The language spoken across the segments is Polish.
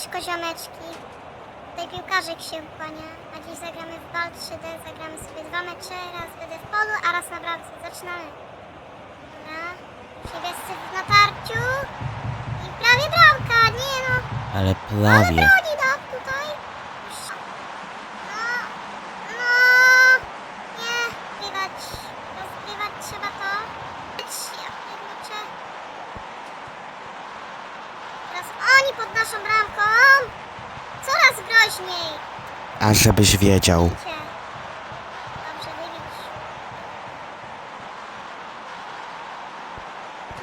Siemaneczko, ziomeczki. Tutaj piłkarzyk się kłania, a dziś zagramy w bal 3D, zagramy sobie dwa mecze, raz będę w polu, a raz na bramce. Zaczynamy. Dobra, niebiescy w natarciu i prawie bramka, nie no. Ale Ale prawie. broni dał tutaj. No, no, nie, zgrywać, rozgrywać trzeba to. Ja pierniczę. Teraz oni pod naszą bramką. A żebyś wiedział. Widzicie? Dobrze, wybić.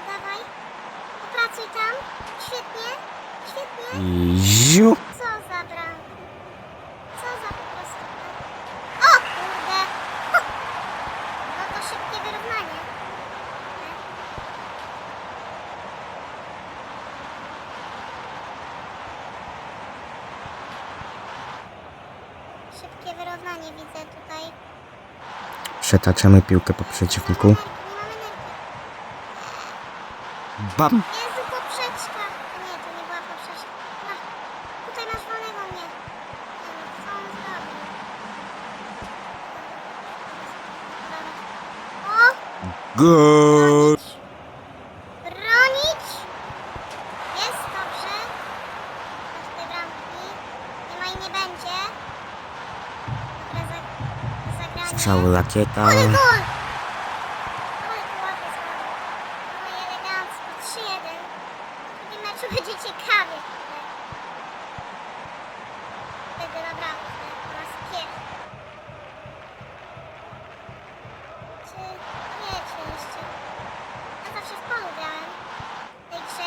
Dawaj. Opracuj tam. Świetnie. Świetnie. Ziu. Co za bramka? Co za po prostu bramka? O kurde! Ho! No to szybkie wyrównanie. Szybkie wyrównanie widzę tutaj. Przetaczamy piłkę po przeciwniku. Bam. Jezu, poprzeczka! A nie, to nie była poprzeczka. No, tutaj masz wolnego mnie. Nie co on zrobił? O! Gol. Bronić! Jest dobrze. Masz tej bramki. Nie ma i nie będzie. Meczu będzie ciekawie. Wtedy. Czy... Jeszcze. Ja zawsze. W tej grze.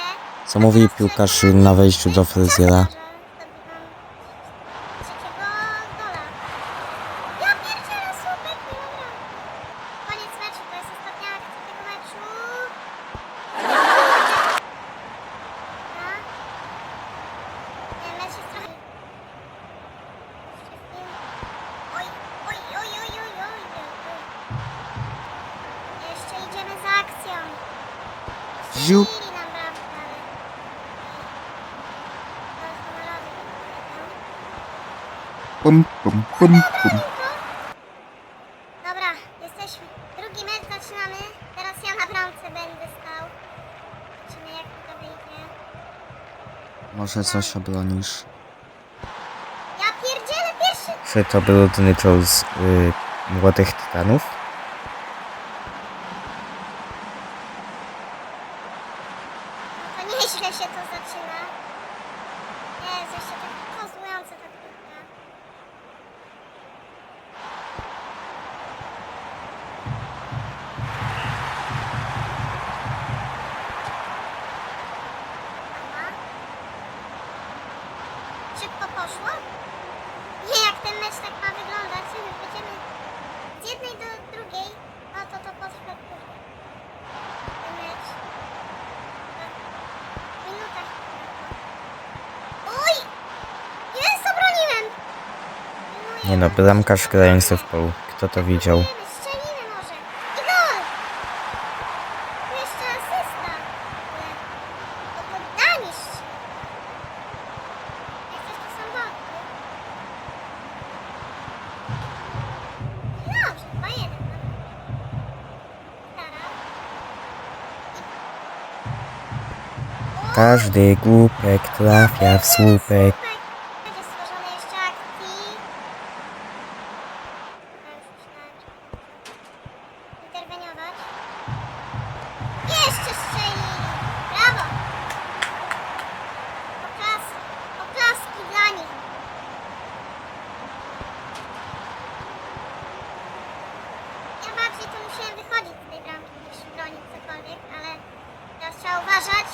Co mówi piłkarz na wejściu do fryzjera? Ziu. Strzelili nam bramkę, ale... Ale honorowy wygrał. Pum, pum, pum, pum. Dobra, jesteśmy. Drugi mecz zaczynamy. Teraz ja na bramce będę stał. Zobaczymy jak to wyjdzie. Może coś obronisz? Ja pierdzielę pierwszy! Czy to był ten z y, Młodych Tytanów? No to nieźle się to zaczyna. Jezu, jeszcze tak kozłujące ta piłka. Aha. Szybko poszło? Nie, jak ten mecz tak ma wyglądać, my będziemy z jednej do drugiej, no to to potrwa dłużej. Ten mecz. W minutach. Oj! Jest, obroniłem! Nie no, bramkarz grający w polu. Kto to widział? Każdy głupek trafia w słupek. Będzie stworzone jeszcze akcji. Interweniować. Jeszcze strzeli! Brawo! Oklaski dla nich. Ja bardziej to musiałem wychodzić z tej bramki niż bronić cokolwiek, ale teraz trzeba uważać,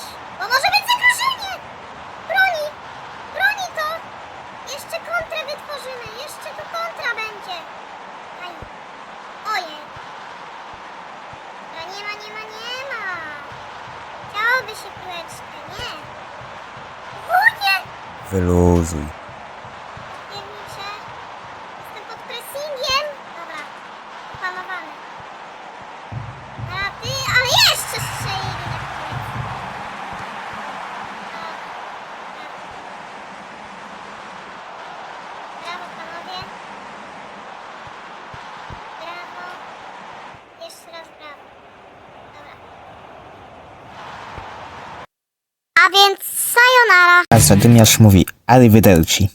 Rosie. A więc sayonara. A zadymiarz mówi arrivederci.